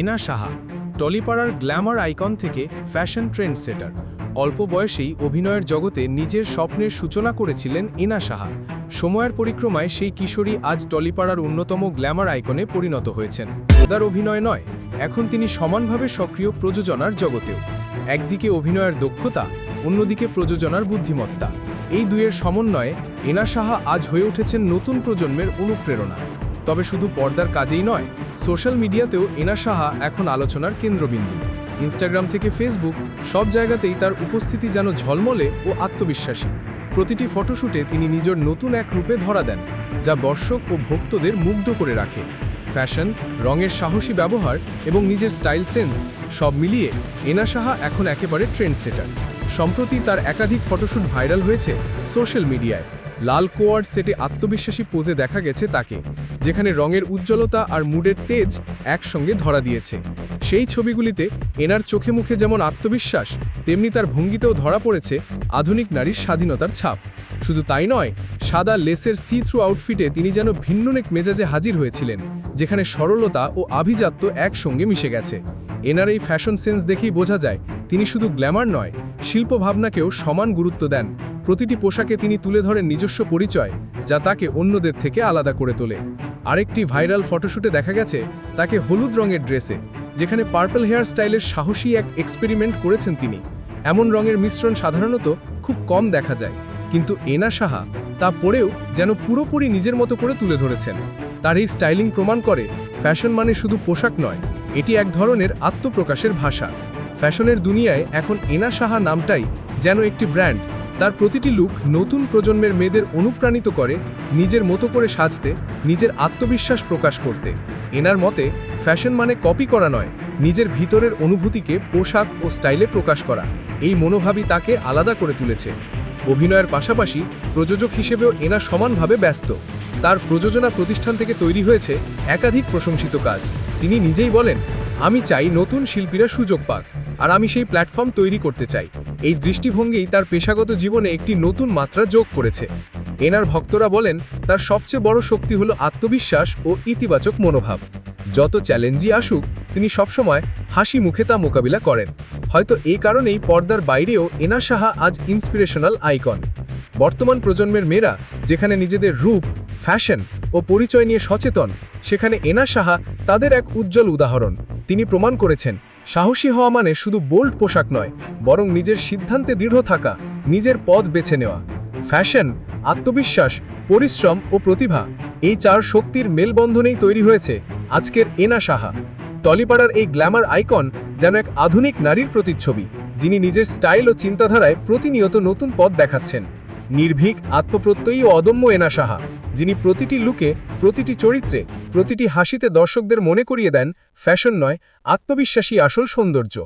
এনা সাহা, টলিপাড়ার glamour icon থেকে fashion trend সেটার। অল্প বয়সেই অভিনয়ের জগতে নিজের স্বপ্নের সূচনা করেছিলেন এনা সাহা। সময়ের পরিক্রমায় সেই কিশোরী আজ টলিপাড়ার অন্যতম গ্ল্যামার আইকনে পরিণত হয়েছেন। তার অভিনয় নয়, এখন তিনি সমানভাবে সক্রিয় প্রযোজনার জগতেও। একদিকে অভিনয়ের দক্ষতা, অন্যদিকে প্রযোজনার বুদ্ধিমত্তা। এই দুয়ের সমন্বয়ে এনা সাহা আজ হয়ে উঠেছেন নতুন প্রজন্মের অনুপ্রেরণা। তবে শুধু পর্দার কাজেই নয়, সোশ্যাল মিডিয়াতেও এনা সাহা এখন আলোচনার কেন্দ্রবিন্দু। ইনস্টাগ্রাম থেকে ফেসবুক, সব জায়গাতেই তার উপস্থিতি যেন ঝলমলে ও আত্মবিশ্বাসী। প্রতিটি ফটোশুটে তিনি নিজের নতুন এক রূপে ধরা দেন, যা দর্শক ও ভক্তদের মুগ্ধ করে রাখে। ফ্যাশন, রঙের সাহসী ব্যবহার এবং নিজের স্টাইল সেন্স সব মিলিয়ে এনা সাহা এখন একেবারে ট্রেন্ড সেটার সম্প্রতি তার একাধিক ফটোশ্যুট ভাইরাল হয়েছে সোশ্যাল মিডিয়ায়। লাল কোয়ার্ড সেটে আত্মবিশ্বাসী পোজে দেখা গেছে তাকে, যেখানে রঙের উজ্জ্বলতা আর মুডের তেজ একসঙ্গে ধরা দিয়েছে। সেই ছবিগুলিতে এনার চোখে মুখে যেমন আত্মবিশ্বাস, তেমনি তার ভঙ্গিতেও ধরা পড়েছে আধুনিক নারীর স্বাধীনতার ছাপ। শুধু তাই নয়, সাদা লেসের সি থ্রু আউটফিটে তিনি যেন ভিন্ন ভিন্ননেক মেজাজে হাজির হয়েছিলেন, যেখানে সরলতা ও আভিজাত্য একসঙ্গে মিশে গেছে। এনার এই ফ্যাশন সেন্স দেখেই বোঝা যায়, তিনি শুধু গ্ল্যামার নয় শিল্প ভাবনাকেও সমান গুরুত্ব দেন। প্রতিটি পোশাকে তিনি তুলে ধরেন নিজস্ব পরিচয়, যা তাকে অন্যদের থেকে আলাদা করে তোলে। আরেকটি ভাইরাল ফটোশুটে দেখা গেছে তাকে হলুদ রঙের ড্রেসে, যেখানে পার্পল হেয়ার স্টাইলের সাহসী এক এক্সপেরিমেন্ট করেছেন তিনি। এমন রঙের মিশ্রণ সাধারণত খুব কম দেখা যায়, কিন্তু এনা সাহা তা পরেও যেন পুরোপুরি নিজের মতো করে তুলে ধরেছেন। তার এই স্টাইলিং প্রমাণ করে ফ্যাশন মানে শুধু পোশাক নয়, এটি এক ধরনের আত্মপ্রকাশের ভাষা। ফ্যাশনের দুনিয়ায় এখন এনা সাহা নামটাই যেন একটি ব্র্যান্ড তার প্রতিটি লুক নতুন প্রজন্মের মেয়েদের অনুপ্রাণিত করে, নিজের মতো করে সাজতে, নিজের আত্মবিশ্বাস প্রকাশ করতে। এনার মতে ফ্যাশন মানে কপি করা নয়, নিজের ভিতরের অনুভূতিকে পোশাক ও স্টাইলে প্রকাশ করা। এই মনোভাবই তাকে আলাদা করে তুলেছে। অভিনয়ের পাশাপাশি প্রযোজক হিসেবেও এনা সমানভাবে ব্যস্ত। তার প্রযোজনা প্রতিষ্ঠান থেকে তৈরি হয়েছে একাধিক প্রশংসিত কাজ। তিনি নিজেই বলেন, আমি চাই নতুন শিল্পীরা সুযোগ পাক। আর আমি সেই প্ল্যাটফর্ম তৈরি করতে চাই। এই দৃষ্টিভঙ্গিই তার পেশাগত জীবনে একটি নতুন মাত্রা যোগ করেছে। এনার ভক্তরা বলেন, তার সবচেয়ে বড় শক্তি হলো আত্মবিশ্বাস ও ইতিবাচক মনোভাব। যত চ্যালেঞ্জই আসুক, তিনি সবসময় হাসি মুখে তা মোকাবিলা করেন। হয়তো এই কারণেই পর্দার বাইরেও এনা সাহা আজ ইন্সপিরেশনাল আইকন। বর্তমান প্রজন্মের মেয়েরা, যেখানে নিজেদের রূপ, ফ্যাশন ও পরিচয় নিয়ে সচেতন, সেখানে এনা সাহা তাদের এক উজ্জ্বল উদাহরণ। তিনি প্রমাণ করেছেন সাহসী হওয়া মানে শুধু বোল্ড পোশাক নয়, বরং নিজের সিদ্ধান্তে দৃঢ় থাকা, নিজের পথ বেছে নেওয়া। ফ্যাশন, আত্মবিশ্বাস, পরিশ্রম ও প্রতিভা, এই চার শক্তির মেলবন্ধনেই তৈরি হয়েছে আজকের এনা সাহা। টলিপাড়ার এই গ্ল্যামার আইকন যেন এক আধুনিক নারীর প্রতিচ্ছবি, যিনি নিজের স্টাইল ও চিন্তাধারায় প্রতিনিয়ত নতুন পথ দেখাচ্ছেন। নির্ভীক, আত্মপ্রত্যয়ী ও অদম্য এনা সাহা, যিনি প্রতিটি লুকে প্রতিটি চরিত্রে প্রতিটি হাসিতে দর্শকদের মনে করিয়ে দেন ফ্যাশন নয় আত্মবিশ্বাসী আসল সৌন্দর্য।